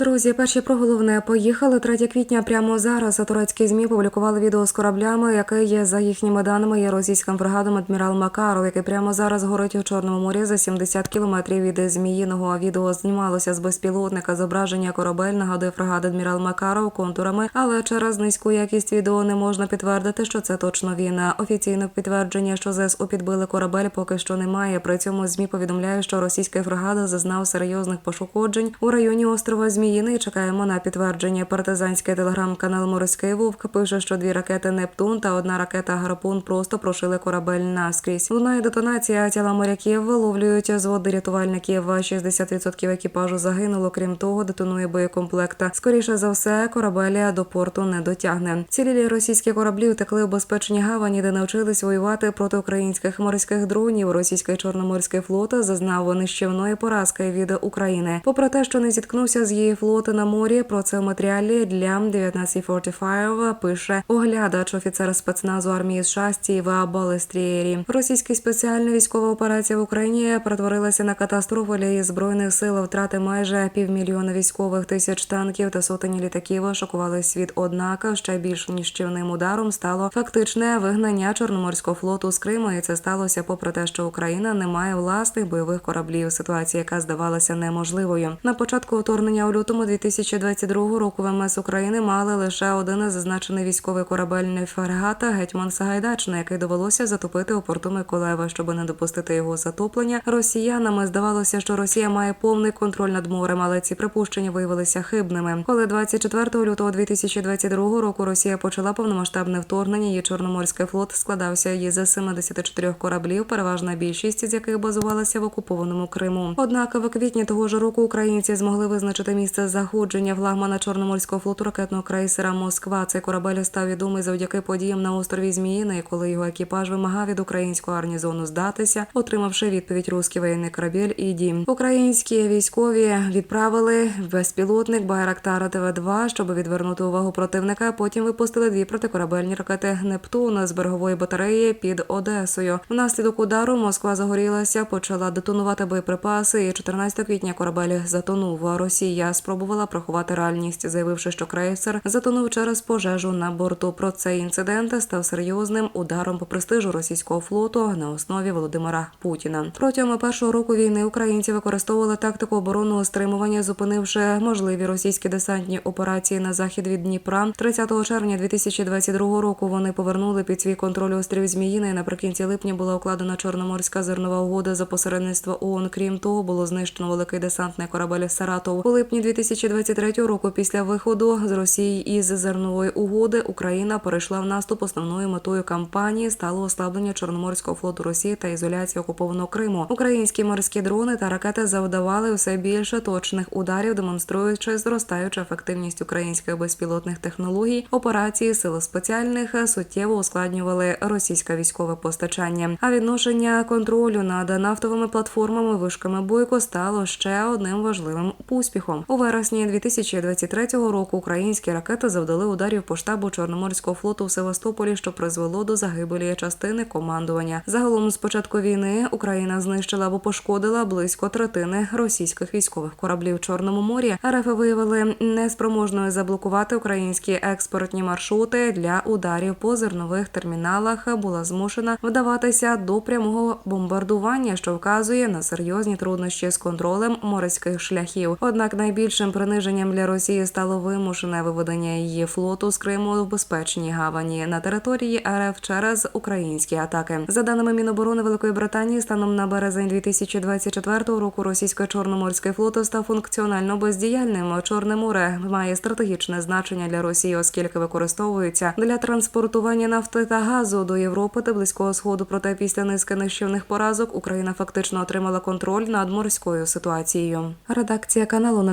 Друзі, перші про головне поїхали 3 квітня. Прямо зараз турецькі змі публікували відео з кораблями, яке є за їхніми даними. Є російським бригадом адмірал Макаров, який прямо зараз горить у чорному морі за 70 кілометрів від зміїного. Відео знімалося з безпілотника. Зображення корабель нагадує фрегат адмірал Макаров контурами, але через низьку якість відео не можна підтвердити, що це точно він. Офіційне підтвердження, що ЗСУ підбили корабель, поки що немає. При цьому змі повідомляє, що російський фрегат зазнав серйозних пошкоджень у районі острова Зміїний. Чекаємо на підтвердження. Партизанський телеграм-канал Морський Вовк пише, що дві ракети Нептун та одна ракета Гарпун просто прошили корабель наскрізь. Лунає детонація тіла моряків виловлюють з води рятувальників. 60% екіпажу загинуло. Крім того, детонує боєкомплекта. Скоріше за все, корабель до порту не дотягне. Цілі російські кораблі утекли у безпечні гавані, де навчились воювати проти українських морських дронів. Російський чорноморський флот зазнав нищівної поразки від України. Попри те, що не зіткнувся з її флоти на морі. Про це в матеріалі для 1945 пише оглядач офіцер спецназу армії США Стіва Балестрієрі. Російська спеціальна військова операція в Україні перетворилася на катастрофу для її збройних сил. Втрати майже півмільйона військових тисяч танків та сотені літаків шокували світ. Однак ще більш ніщівним ударом стало фактичне вигнання чорноморського флоту з Криму. І це сталося попри те, що Україна не має власних бойових кораблів. Ситуація, яка здавалася неможливою. На початку вторгнення у лютому 2022 року ВМС України мали лише один зазначений військовий корабельний фрегат гетьман Сагайдачний, який довелося затопити у порту Миколаєва, щоб не допустити його затоплення. Росіянами здавалося, що Росія має повний контроль над морем, але ці припущення виявилися хибними. Коли 24 лютого 2022 року Росія почала повномасштабне вторгнення, її чорноморський флот складався із 74 кораблів, переважна більшість з яких базувалася в окупованому Криму. Однак в квітні того ж року українці змогли визначити місце заходження флагмана чорноморського флоту ракетного крейсера Москва. Цей корабель став відомий завдяки подіям на острові Зміїний, коли його екіпаж вимагав від українського гарнізону здатися, отримавши відповідь «Русський воєнний корабель і дім. Українські військові відправили безпілотник Байрактара ТВ-2, щоб відвернути увагу противника. Потім випустили дві протикорабельні ракети Нептун з берегової батареї під Одесою. Внаслідок удару Москва загорілася, почала детонувати боєприпаси. І 14 квітня корабель затонув. Росія спробувала приховати реальність, заявивши, що крейсер затонув через пожежу на борту. Про цей інцидент став серйозним ударом по престижу російського флоту на основі Володимира Путіна. Протягом першого року війни українці використовували тактику оборонного стримування, зупинивши можливі російські десантні операції на захід від Дніпра. 30 червня 2022 року вони повернули під свій контроль острів Зміїний. Наприкінці липня була укладена чорноморська зернова угода за посередництва ООН. Крім того, було знищено великий десантний корабель Саратов. У липні 2023 року, після виходу з Росії із зернової угоди, Україна перейшла в наступ. Основною метою кампанії стало ослаблення Чорноморського флоту Росії та ізоляція окупованого Криму. Українські морські дрони та ракети завдавали все більше точних ударів, демонструючи зростаючу ефективність українських безпілотних технологій. Операції сил спеціальних суттєво ускладнювали російське військове постачання. А відношення контролю над нафтовими платформами вишками бойко стало ще одним важливим успіхом. У вересні 2023 року українські ракети завдали ударів по штабу Чорноморського флоту в Севастополі, що призвело до загибелі частини командування. Загалом з початку війни Україна знищила або пошкодила близько третини російських військових кораблів в Чорному морі. РФ виявили неспроможною заблокувати українські експортні маршрути для ударів по зернових терміналах. Була змушена вдаватися до прямого бомбардування, що вказує на серйозні труднощі з контролем морських шляхів. Однак найбільшим приниженням для Росії стало вимушене виведення її флоту з Криму в безпечній гавані на території РФ через українські атаки. За даними Міноборони Великої Британії, станом на березень 2024 року російсько-чорноморський флот став функціонально бездіяльним. Чорне море має стратегічне значення для Росії, оскільки використовується для транспортування нафти та газу до Європи та близького сходу. Проте після низки нищівних поразок Україна фактично отримала контроль над морською ситуацією. Редакція каналу не